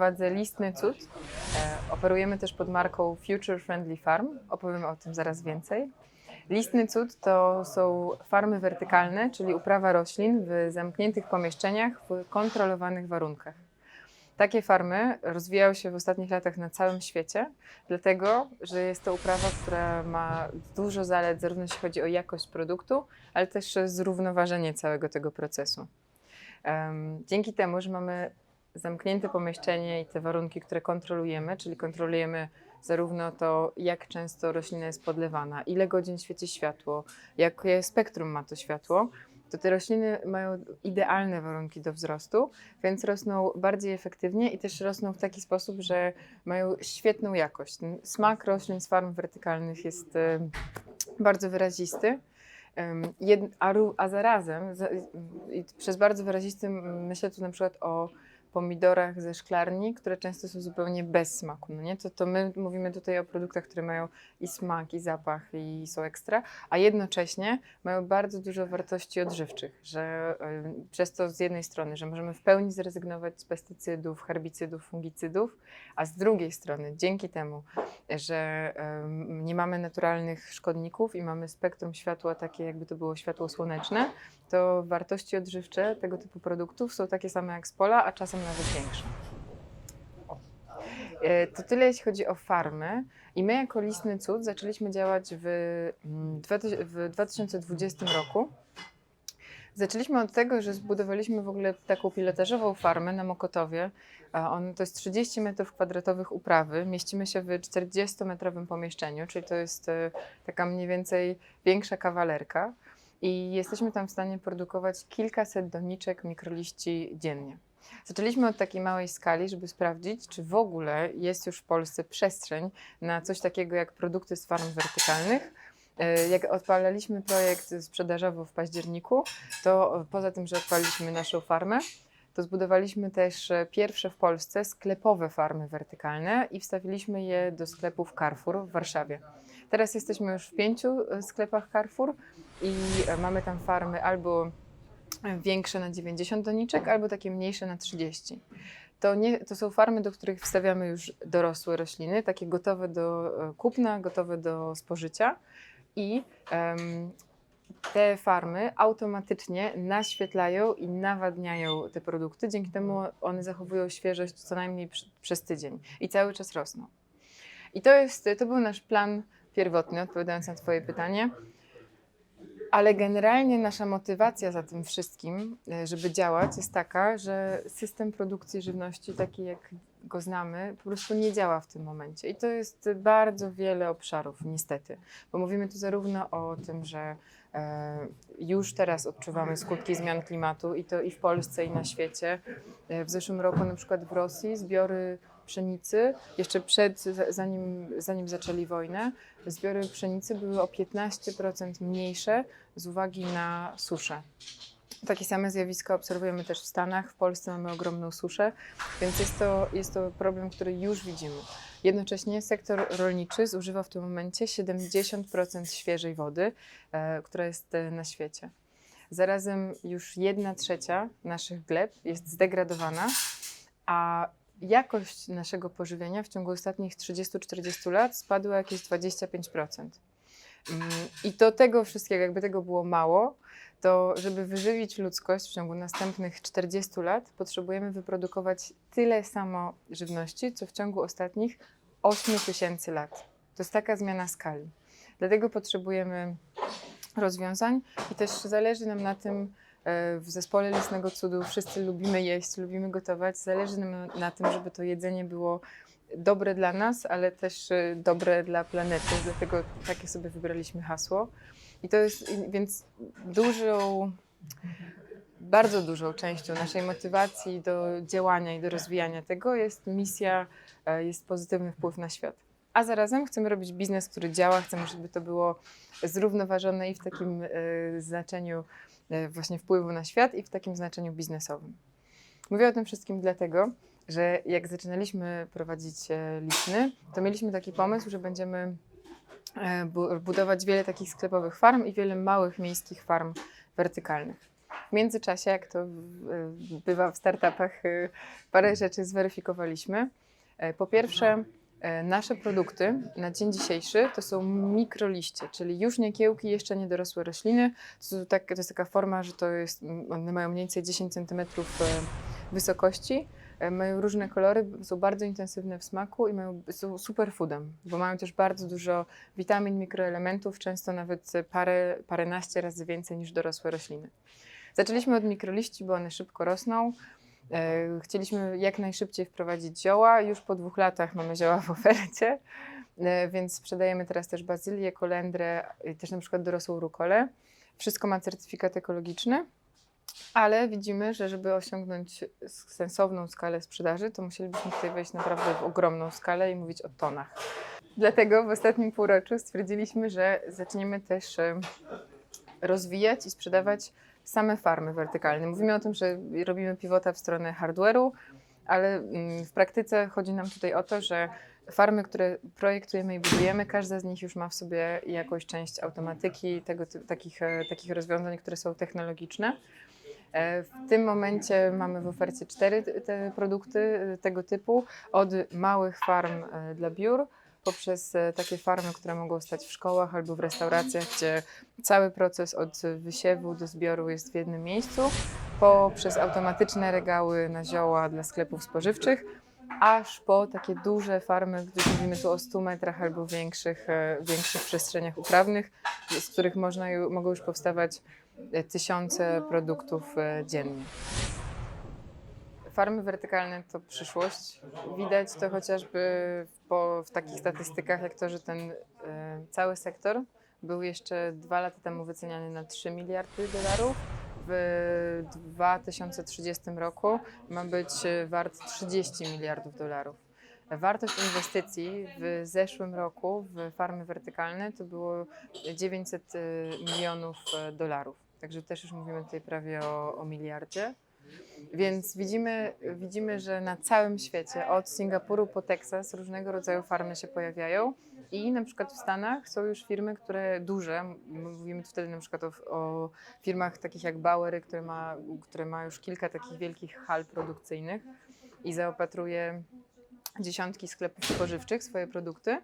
Prowadzę listny cud. E, operujemy też pod marką Future Friendly Farm. Opowiem o tym zaraz więcej. Listny cud to są farmy wertykalne, czyli uprawa roślin w zamkniętych pomieszczeniach w kontrolowanych warunkach. Takie farmy rozwijają się w ostatnich latach na całym świecie, dlatego że jest to uprawa, która ma dużo zalet, zarówno jeśli chodzi o jakość produktu, ale też zrównoważenie całego tego procesu. Dzięki temu, że mamy zamknięte pomieszczenie i te warunki, które kontrolujemy, czyli kontrolujemy zarówno to, jak często roślina jest podlewana, ile godzin świeci światło, jakie spektrum ma to światło, to te rośliny mają idealne warunki do wzrostu, więc rosną bardziej efektywnie i też rosną w taki sposób, że mają świetną jakość. Ten smak roślin z farm wertykalnych jest e, bardzo wyrazisty. A, zarazem, przez bardzo wyrazisty myślę tu na przykład o pomidorach ze szklarni, które często są zupełnie bez smaku. No nie? To, to my mówimy tutaj o produktach, które mają i smak, i zapach, i są ekstra, a jednocześnie mają bardzo dużo wartości odżywczych, że y, przez to z jednej strony, że możemy w pełni zrezygnować z pestycydów, herbicydów, fungicydów, a z drugiej strony dzięki temu, że ym, nie mamy naturalnych szkodników i mamy spektrum światła takie, jakby to było światło słoneczne, to wartości odżywcze tego typu produktów są takie same jak z pola, a czasem nawet większe. E, To tyle, jeśli chodzi o farmy. I my, jako Listny Cud, zaczęliśmy działać w, mm, w 2020 roku. Zaczęliśmy od tego, że zbudowaliśmy w ogóle taką pilotażową farmę na Mokotowie. On, to jest 30 metrów kwadratowych uprawy. Mieścimy się w 40-metrowym pomieszczeniu, czyli to jest e, taka mniej więcej większa kawalerka. I jesteśmy tam w stanie produkować kilkaset doniczek mikroliści dziennie. Zaczęliśmy od takiej małej skali, żeby sprawdzić, czy w ogóle jest już w Polsce przestrzeń na coś takiego jak produkty z farm wertykalnych. E, Jak odpalaliśmy projekt sprzedażowo w październiku, to poza tym, że odpaliliśmy naszą farmę, to zbudowaliśmy też pierwsze w Polsce sklepowe farmy wertykalne i wstawiliśmy je do sklepów Carrefour w Warszawie. Teraz jesteśmy już w pięciu e, sklepach Carrefour i e, mamy tam farmy albo większe na 90 doniczek, albo takie mniejsze na 30. To, nie, to są farmy, do których wstawiamy już dorosłe rośliny, takie gotowe do e, kupna, gotowe do spożycia. I em, te farmy automatycznie naświetlają i nawadniają te produkty. Dzięki temu one zachowują świeżość co najmniej przy, przez tydzień i cały czas rosną. I to, jest, to był nasz plan pierwotny, odpowiadając na Twoje pytanie. Ale generalnie nasza motywacja za tym wszystkim, e, żeby działać, jest taka, że system produkcji żywności, taki jak go znamy, po prostu nie działa w tym momencie. I to jest bardzo wiele obszarów, niestety. Bo mówimy tu zarówno o tym, że e, już teraz odczuwamy skutki zmian klimatu i to i w Polsce, i na świecie. E, w zeszłym roku, na przykład w Rosji, zbiory pszenicy, jeszcze przed, za- zanim, zanim zaczęli wojnę, zbiory pszenicy były o 15% mniejsze z uwagi na suszę. Takie same zjawiska obserwujemy też w Stanach. W Polsce mamy ogromną suszę, więc jest to, jest to problem, który już widzimy. Jednocześnie sektor rolniczy zużywa w tym momencie 70% świeżej wody, e, która jest e, na świecie. Zarazem już jedna trzecia naszych gleb jest zdegradowana, a jakość naszego pożywienia w ciągu ostatnich 30-40 lat spadła jakieś 25%. Mm, I do tego wszystkiego, jakby tego było mało, to żeby wyżywić ludzkość w ciągu następnych 40 lat, potrzebujemy wyprodukować tyle samo żywności, co w ciągu ostatnich 8 tysięcy lat. To jest taka zmiana skali. Dlatego potrzebujemy rozwiązań i też zależy nam na tym, w zespole Listnego Cudu wszyscy lubimy jeść, lubimy gotować. Zależy nam na tym, żeby to jedzenie było dobre dla nas, ale też e, dobre dla planety. Dlatego takie sobie wybraliśmy hasło. I to jest więc dużą, bardzo dużą częścią naszej motywacji do działania i do rozwijania tego jest misja, e, jest pozytywny wpływ na świat. A zarazem chcemy robić biznes, który działa, chcemy, żeby to było zrównoważone i w takim e, znaczeniu e, właśnie wpływu na świat i w takim znaczeniu biznesowym. Mówię o tym wszystkim dlatego, że jak zaczynaliśmy prowadzić e, Lipny, to mieliśmy taki pomysł, że będziemy e, bu- budować wiele takich sklepowych farm i wiele małych miejskich farm wertykalnych. W międzyczasie, jak to e, bywa w startupach, e, parę rzeczy zweryfikowaliśmy. E, Po pierwsze, e, nasze produkty na dzień dzisiejszy to są mikroliście, czyli już nie kiełki, jeszcze nie dorosłe rośliny. To, tak, to jest taka forma, że to jest, one mają mniej więcej 10 cm wysokości. E, Mają różne kolory, są bardzo intensywne w smaku i mają, są superfoodem, bo mają też bardzo dużo witamin, mikroelementów, często nawet parę, paręnaście razy więcej niż dorosłe rośliny. Zaczęliśmy od mikroliści, bo one szybko rosną. E, Chcieliśmy jak najszybciej wprowadzić zioła. Już po dwóch latach mamy zioła w ofercie, e, więc sprzedajemy teraz też bazylię, kolendrę, też na przykład dorosłą rukolę. Wszystko ma certyfikat ekologiczny. Ale widzimy, że żeby osiągnąć sensowną skalę sprzedaży, to musielibyśmy tutaj wejść naprawdę w ogromną skalę i mówić o tonach. Dlatego w ostatnim półroczu stwierdziliśmy, że zaczniemy też em, rozwijać i sprzedawać same farmy wertykalne. Mówimy o tym, że robimy pivota w stronę hardware'u, ale mm, w praktyce chodzi nam tutaj o to, że farmy, które projektujemy i budujemy, każda z nich już ma w sobie jakąś część automatyki, tego, takich, e, takich rozwiązań, które są technologiczne. E, W tym momencie mamy w ofercie cztery te produkty e, tego typu, od małych farm dla biur, poprzez e, takie farmy, które mogą stać w szkołach albo w restauracjach, gdzie cały proces od wysiewu do zbioru jest w jednym miejscu, poprzez automatyczne regały na zioła dla sklepów spożywczych, aż po takie duże farmy, gdzie mówimy tu o 100 metrach albo większych, e, większych przestrzeniach uprawnych, z których można, mogą już powstawać e, tysiące produktów dziennie. Farmy wertykalne to przyszłość. Widać to chociażby po, w takich statystykach, jak to, że ten e, cały sektor był jeszcze dwa lata temu wyceniany na 3 miliardy dolarów. W 2030 roku ma być e, wart 30 miliardów dolarów. Wartość inwestycji w zeszłym roku w farmy wertykalne to było 900 e, milionów dolarów. Także też już mówimy tutaj prawie o, o miliardzie. Więc widzimy, widzimy, że na całym świecie, od Singapuru po Teksas, różnego rodzaju farmy się pojawiają. I na przykład w Stanach są już firmy, które duże, mówimy wtedy na przykład o, o firmach takich jak Bauery, które ma, które ma już kilka takich wielkich hal produkcyjnych i zaopatruje dziesiątki sklepów spożywczych swoje produkty.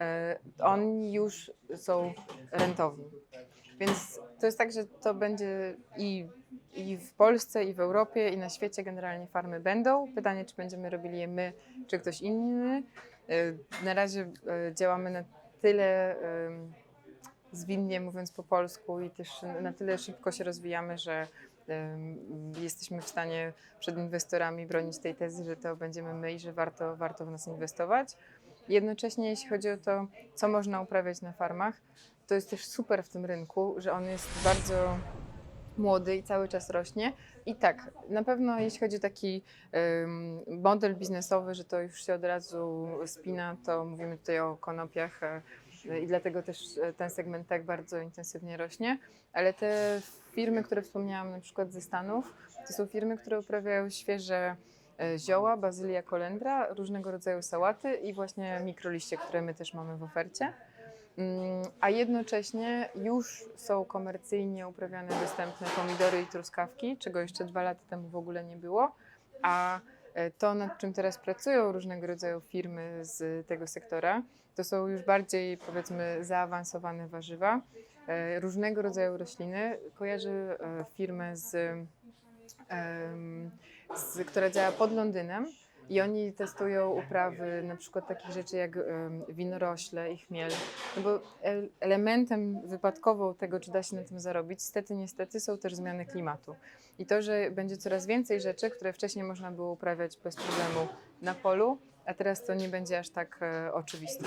E, Oni już są rentowni. Więc to jest tak, że to będzie i, i w Polsce, i w Europie, i na świecie generalnie farmy będą. Pytanie, czy będziemy robili je my, czy ktoś inny. E, Na razie e, działamy na tyle em, zwinnie, mówiąc po polsku, i też na tyle szybko się rozwijamy, że jesteśmy w stanie przed inwestorami bronić tej tezy, że to będziemy my i że warto, warto w nas inwestować. Jednocześnie, jeśli chodzi o to, co można uprawiać na farmach, to jest też super w tym rynku, że on jest bardzo młody i cały czas rośnie. I tak, na pewno jeśli chodzi o taki em, model biznesowy, że to już się od razu spina, to mówimy tutaj o konopiach e, i dlatego też e, ten segment tak bardzo intensywnie rośnie. Ale te firmy, które wspomniałam na przykład ze Stanów, to są firmy, które uprawiają świeże e, zioła, bazylia, kolendra, różnego rodzaju sałaty i właśnie mikroliście, które my też mamy w ofercie. Mm, A jednocześnie już są komercyjnie uprawiane, dostępne pomidory i truskawki, czego jeszcze dwa lata temu w ogóle nie było. A e, to, nad czym teraz pracują różnego rodzaju firmy z tego sektora, to są już bardziej, powiedzmy, zaawansowane warzywa, e, różnego rodzaju rośliny. Kojarzę e, firmę z, z, która działa pod Londynem. I oni testują uprawy na przykład takich rzeczy jak winorośle i chmiel. No bo el- elementem wypadkową tego, czy da się na tym zarobić, niestety, niestety są też zmiany klimatu. I to, że będzie coraz więcej rzeczy, które wcześniej można było uprawiać bez problemu na polu, a teraz to nie będzie aż tak e, oczywiste.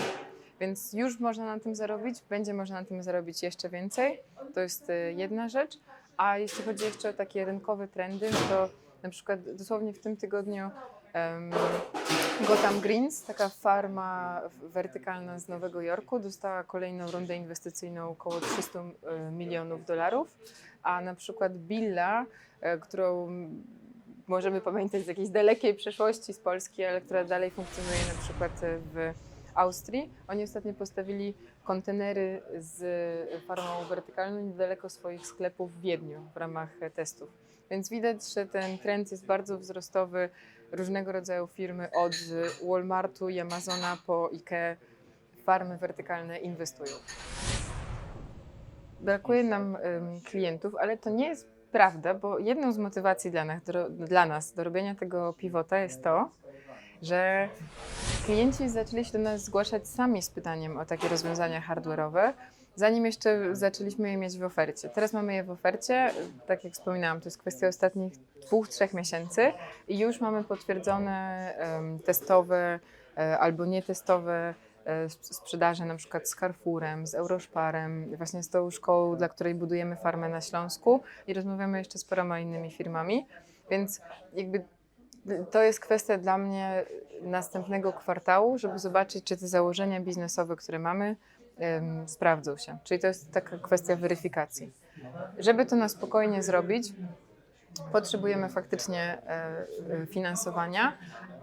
Więc już można na tym zarobić, będzie można na tym zarobić jeszcze więcej. To jest e, jedna rzecz. A jeśli chodzi jeszcze o takie rynkowe trendy, no to na przykład dosłownie w tym tygodniu Gotham Greens, taka farma wertykalna z Nowego Jorku, dostała kolejną rundę inwestycyjną około 300 e, milionów dolarów, a na przykład Billa, e, którą możemy pamiętać z jakiejś dalekiej przeszłości z Polski, ale która dalej funkcjonuje na przykład w Austrii, oni ostatnio postawili kontenery z farmą wertykalną niedaleko swoich sklepów w Wiedniu w ramach testów. Więc widać, że ten trend jest bardzo wzrostowy. Różnego rodzaju firmy od Walmartu i Amazona po IKEA farmy wertykalne inwestują. Brakuje nam klientów, ale to nie jest prawda, bo jedną z motywacji dla nas, do, dla nas do robienia tego pivota jest to, że klienci zaczęli się do nas zgłaszać sami z pytaniem o takie rozwiązania hardware'owe, zanim jeszcze zaczęliśmy je mieć w ofercie. Teraz mamy je w ofercie, tak jak wspominałam, to jest kwestia ostatnich dwóch, trzech miesięcy. I już mamy potwierdzone em, testowe e, albo nietestowe e, sp- sprzedaże na przykład z Carrefourem, z Euroszparem, właśnie z tą szkołą, dla której budujemy farmę na Śląsku i rozmawiamy jeszcze z paroma innymi firmami, więc jakby to jest kwestia dla mnie następnego kwartału, żeby zobaczyć, czy te założenia biznesowe, które mamy, em, sprawdzą się. Czyli to jest taka kwestia weryfikacji. Żeby to na spokojnie zrobić, potrzebujemy faktycznie e, e, finansowania,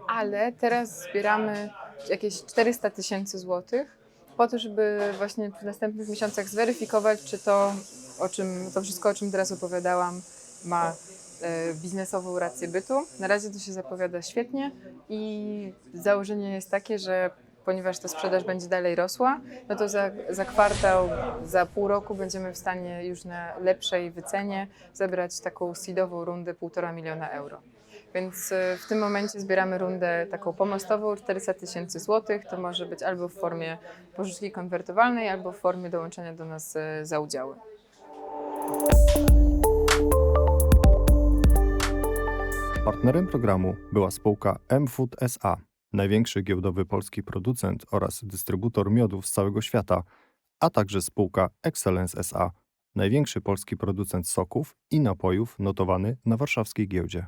ale teraz zbieramy jakieś 400 tysięcy złotych po to, żeby właśnie w następnych miesiącach zweryfikować, czy to, o czym, to wszystko, o czym teraz opowiadałam, ma e, biznesową rację bytu. Na razie to się zapowiada świetnie i założenie jest takie, że ponieważ ta sprzedaż będzie dalej rosła, no to za, za kwartał, za pół roku będziemy w stanie już na lepszej wycenie zebrać taką seedową rundę 1,5 miliona euro. Więc e, w tym momencie zbieramy rundę taką pomostową 400 tysięcy złotych. To może być albo w formie pożyczki konwertowalnej, albo w formie dołączenia do nas e, za udziały. Partnerem programu była spółka M-Food SA, największy giełdowy polski producent oraz dystrybutor miodów z całego świata, a także spółka Excellence SA, największy polski producent soków i napojów notowany na warszawskiej giełdzie.